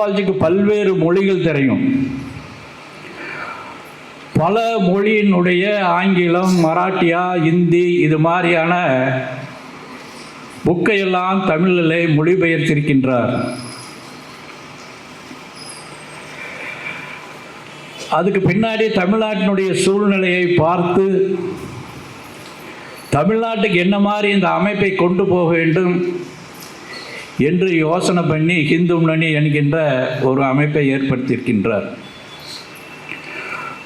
கோபால்ஜிக்கு பல்வேறு மொழிகள் தெரியும். பல மொழியினுடைய ஆங்கிலம் மராட்டியா இந்தி இது மாதிரியான புக்கையெல்லாம் தமிழிலே மொழிபெயர்த்திருக்கின்றார். அதுக்கு பின்னாடி தமிழ்நாட்டினுடைய சூழ்நிலையை பார்த்து தமிழ்நாட்டுக்கு என்ன மாதிரி இந்த அமைப்பை கொண்டு போக வேண்டும் என்று யோசனை பண்ணி ஹிந்து முன்னணி என்கின்ற ஒரு அமைப்பை ஏற்படுத்தியிருக்கின்றார்.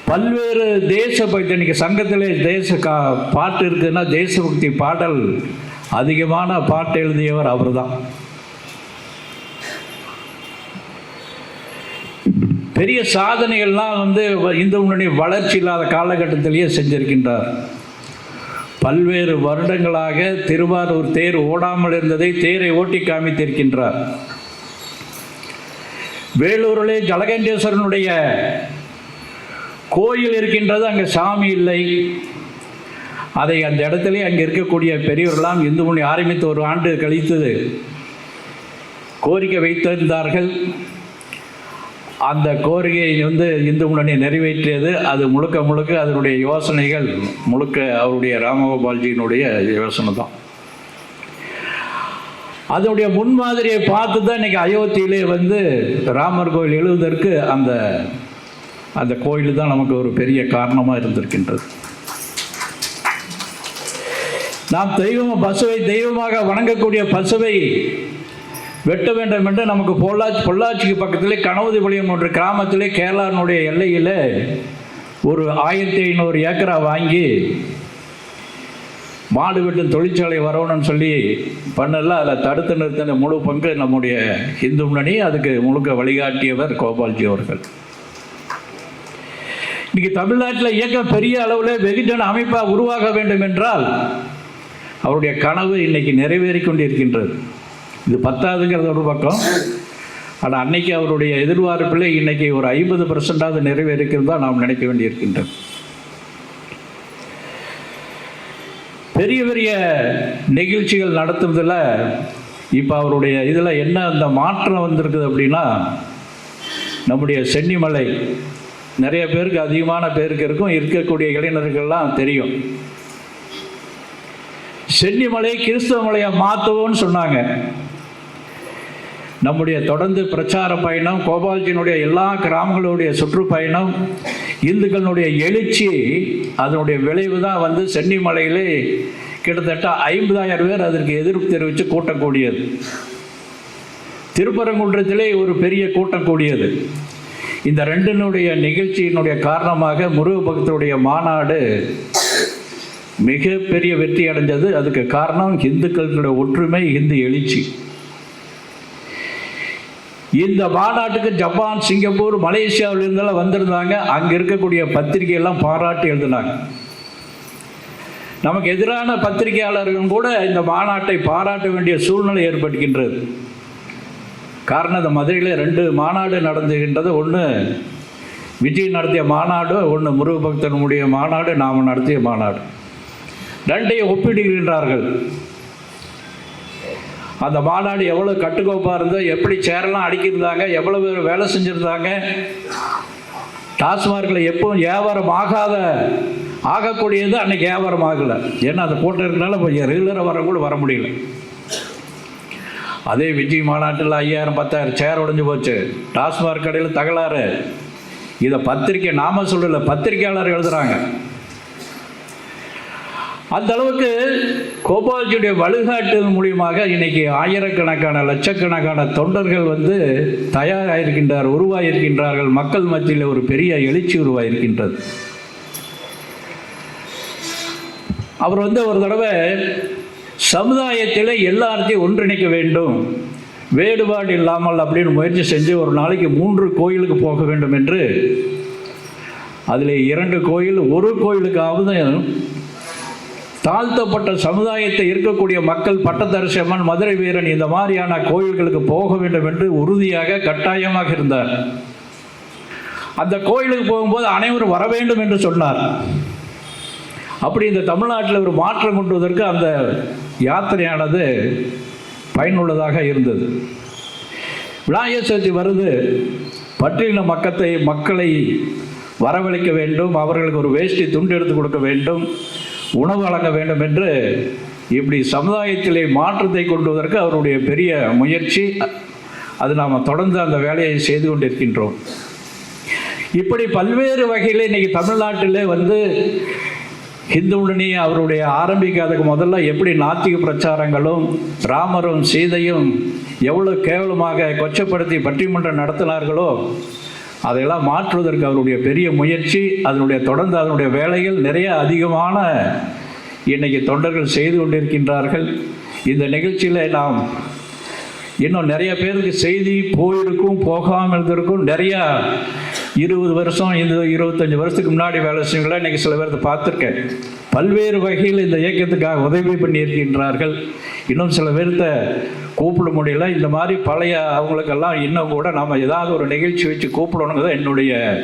பல்வேறு தேசபக்தி இன்னைக்கு சங்கத்திலே தேச கா பாட்டு இருக்குதுன்னா தேசபக்தி பாடல் அதிகமான பாட்டு எழுதியவர் அவர்தான். பெரிய சாதனைகள்லாம் வந்து இந்து முன்னணி வளர்ச்சி இல்லாத காலகட்டத்திலேயே செஞ்சிருக்கின்றார். பல்வேறு வருடங்களாக திருவாரூர் தேர் ஓடாமல் இருந்ததை தேரை ஓட்டி காமித்திருக்கின்றார். வேலூரிலே ஜலகண்டேஸ்வரனுடைய கோயில் இருக்கின்றது அங்கே சாமி இல்லை. அதை அந்த இடத்திலே அங்கே இருக்கக்கூடிய பெரியவர்களாம் இந்து மொழி ஆரம்பித்து ஒரு ஆண்டு கழித்தது கோரிக்கை வைத்திருந்தார்கள். அந்த கோரிக்கையை வந்து இந்து முன்னணி நிறைவேற்றியது. அது முழுக்க முழுக்க அதனுடைய யோசனைகள் முழுக்க அவருடைய ராமகோபால்ஜியினுடைய யோசனை தான். அதனுடைய முன்மாதிரியை பார்த்து தான் இன்னைக்கு அயோத்தியிலே வந்து ராமர் கோயில் எழுவதற்கு அந்த அந்த கோயில் தான் நமக்கு ஒரு பெரிய காரணமாக இருந்திருக்கின்றது. நாம் தெய்வம் பசுவை தெய்வமாக வணங்கக்கூடிய பசுவை வெட்ட வேண்டும் என்று நமக்கு பொள்ளாச்சி பொள்ளாச்சிக்கு பக்கத்திலே கனவுதிபாளையம் என்ற கிராமத்திலே கேரளாவினுடைய எல்லையில் ஒரு ஆயிரத்தி ஐநூறு ஏக்கரா வாங்கி மாடு வெட்டும் தொழிற்சாலை வரணும்னு சொல்லி பண்ணல. அதில் தடுத்து நிறுத்தின முழு பங்கு நம்முடைய இந்து முன்னணி அதுக்கு முழுக்க வழிகாட்டியவர் கோபால்ஜி அவர்கள். இன்னைக்கு தமிழ்நாட்டில் இயக்கம் பெரிய அளவில் வெகுஜன அமைப்பாக உருவாக வேண்டும் என்றால் அவருடைய கனவு இன்னைக்கு நிறைவேறி கொண்டிருக்கின்றது. இது பத்தாதுங்கிறது ஒரு பக்கம். ஆனால் அன்னைக்கு அவருடைய எதிர்பார்ப்பில் இன்னைக்கு ஒரு ஐம்பது பர்சன்டாவது நிறைவேறிக்கிறது தான் நாம் நினைக்க வேண்டியிருக்கின்றது. பெரிய பெரிய நிகழ்ச்சிகள் நடத்துறதுல இப்போ அவருடைய இதில் என்ன அந்த மாற்றம் வந்திருக்குது அப்படின்னா நம்முடைய சென்னிமலை நிறைய பேருக்கு அதிகமான பேருக்கு இருக்கும் இருக்கக்கூடிய இளைஞர்கள்லாம் தெரியும். சென்னிமலை கிறிஸ்தவ மலையை மாற்றுவோன்னு சொன்னாங்க. நம்முடைய தொடர்ந்து பிரச்சார பயணம் கோபால்ஜியினுடைய எல்லா கிராமங்களுடைய சுற்றுப்பயணம் இந்துக்களுடைய எழுச்சி அதனுடைய விளைவு தான் வந்து சென்னிமலையிலே கிட்டத்தட்ட ஐம்பதாயிரம் பேர் அதற்கு எதிர்ப்பு தெரிவித்து கூட்டம் கூடியது. திருப்பரங்குன்றத்திலே ஒரு பெரிய கூட்டம் கூடியது. இந்த ரெண்டினுடைய நிகழ்ச்சியினுடைய காரணமாக முருக பக்தருடைய மாநாடு மிகப்பெரிய வெற்றி அடைஞ்சது. அதுக்கு காரணம் இந்துக்களுடைய ஒற்றுமை இந்து எழுச்சி. இந்த மாநாட்டுக்கு ஜப்பான் சிங்கப்பூர் மலேசியாவில் இருந்தெல்லாம் வந்திருந்தாங்க. அங்கே இருக்கக்கூடிய பத்திரிகையெல்லாம் பாராட்டி எழுதினாங்க. நமக்கு எதிரான பத்திரிகையாளர்களும் கூட இந்த மாநாட்டை பாராட்ட வேண்டிய சூழ்நிலை ஏற்படுகின்றது. காரணம் இந்த மதுரையில் ரெண்டு மாநாடு நடந்துகின்றது. ஒன்று விஜய் நடத்திய மாநாடு ஒன்று முருகபக்தனுடைய மாநாடு நாம் நடத்திய மாநாடு. ரெண்டையும் ஒப்பிடுகின்றார்கள். அந்த மாநாடு எவ்வளோ கட்டுக்கோப்பாக இருந்தது எப்படி சேரெல்லாம் அடிக்கிருந்தாங்க எவ்வளோ பேர் வேலை செஞ்சுருந்தாங்க டாஸ்மார்க்கில் எப்பவும் வியாபாரம் ஆகாத ஆகக்கூடியது அன்னைக்கு வியாபாரம் ஆகலை. ஏன்னா அந்த கூட்டம் இருக்கிறனால இப்போ ரெகுலராக வர கூட வர முடியல. அதே விஜய் மாநாட்டில் ஐயாயிரம் பத்தாயிரம் சேர் உடைஞ்சு போச்சு. டாஸ்மார்க் கடையில் தகலாறு இதை பத்திரிக்கை நாம சொல்லலை பத்திரிகையாளர் எழுதுறாங்க. அந்த அளவுக்கு கோபால்ஜியுடைய வழிகாட்டுதல் மூலியமாக இன்னைக்கு ஆயிரக்கணக்கான லட்சக்கணக்கான தொண்டர்கள் வந்து தயாராகிருக்கின்றார் உருவாகியிருக்கின்றார்கள் மக்கள் மத்தியில் ஒரு பெரிய எழுச்சி உருவாகியிருக்கின்றது அவர் வந்து ஒரு தடவை சமுதாயத்தில் எல்லாத்தையும் ஒன்றிணைக்க வேண்டும். வேறுபாடு இல்லாமல் அப்படின்னு முயற்சி செஞ்சு ஒரு நாளைக்கு மூன்று கோயிலுக்கு போக வேண்டும் என்று. அதில் இரண்டு கோயில் ஒரு கோயிலுக்காவது தாழ்த்தப்பட்ட சமுதாயத்தை இருக்கக்கூடிய மக்கள் பட்டத்தரசி அம்மன் மதுரை வீரன் இந்த மாதிரியான கோயில்களுக்கு போக வேண்டும் என்று உறுதியாக கட்டாயமாக இருந்தார். அந்த கோயிலுக்கு போகும்போது அனைவரும் வர வேண்டும் என்று சொன்னார். அப்படி இந்த தமிழ்நாட்டில் ஒரு மாற்றம் கொண்டுவதற்கு அந்த யாத்திரையானது பயனுள்ளதாக இருந்தது. விநாயகர் சதுர்த்தி வருது. பட்டியலின மக்கத்தை மக்களை வரவழைக்க வேண்டும். அவர்களுக்கு ஒரு வேஷ்டி துண்டு எடுத்து கொடுக்க வேண்டும். உணவு வழங்க வேண்டும் என்று இப்படி சமுதாயத்திலே மாற்றத்தை கொண்டுவதற்கு அவருடைய பெரிய முயற்சி. அது நாம் தொடர்ந்து அந்த வேலையை செய்து கொண்டிருக்கின்றோம். இப்படி பல்வேறு வகையில் இன்றைக்கி தமிழ்நாட்டிலே வந்து ஹிந்து முன்னணி அவருடைய ஆரம்பிக்காததுக்கு முதல்ல எப்படி நாத்திக பிரச்சாரங்களும் ராமரும் சீதையும் எவ்வளோ கேவலமாக கொச்சப்படுத்தி பட்டிமன்றம் நடத்தினார்களோ அதையெல்லாம் மாற்றுவதற்கு அவருடைய பெரிய முயற்சி அதனுடைய தொடர்ந்து அதனுடைய வேலைகள் நிறைய அதிகமான இன்றைக்கி தொண்டர்கள் செய்து கொண்டிருக்கின்றார்கள். இந்த நிகழ்ச்சியில் நாம் இன்னும் நிறைய பேருக்கு செய்தி போயிருக்கும் போகாமல் இருந்திருக்கும். நிறையா இருபது வருஷம் இந்த இருபத்தஞ்சி வருஷத்துக்கு முன்னாடி வேலை செய்யலாம் இன்றைக்கி சில பேர்த்த பார்த்துருக்கேன். பல்வேறு வகையில் இந்த இயக்கத்துக்காக உதவி பண்ணியிருக்கின்றார்கள். இன்னும் சில பேர்த்த கூப்பிட முடியல. இந்த மாதிரி பழைய அவங்களுக்கெல்லாம் இன்னும் கூட நம்ம ஏதாவது ஒரு நிகழ்ச்சி வச்சு கூப்பிடணுங்கிறது என்னுடைய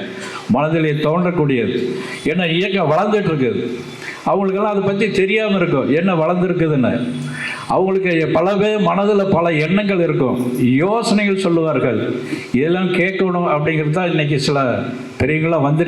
மனதிலே தோன்றக்கூடியது. ஏன்னா இயக்கம் வளர்ந்துட்டு இருக்குது அவங்களுக்கெல்லாம் அதை பற்றி தெரியாமல் இருக்கும். என்ன வளர்ந்துருக்குதுன்னு. அவங்களுக்கு பல பேர் மனதில் பல எண்ணங்கள் இருக்கும். யோசனைகள் சொல்லுவார்கள். இதெல்லாம் கேட்கணும் அப்படிங்கிறது தான் இன்றைக்கி சில பெரியவங்களாம் வந்துட்டு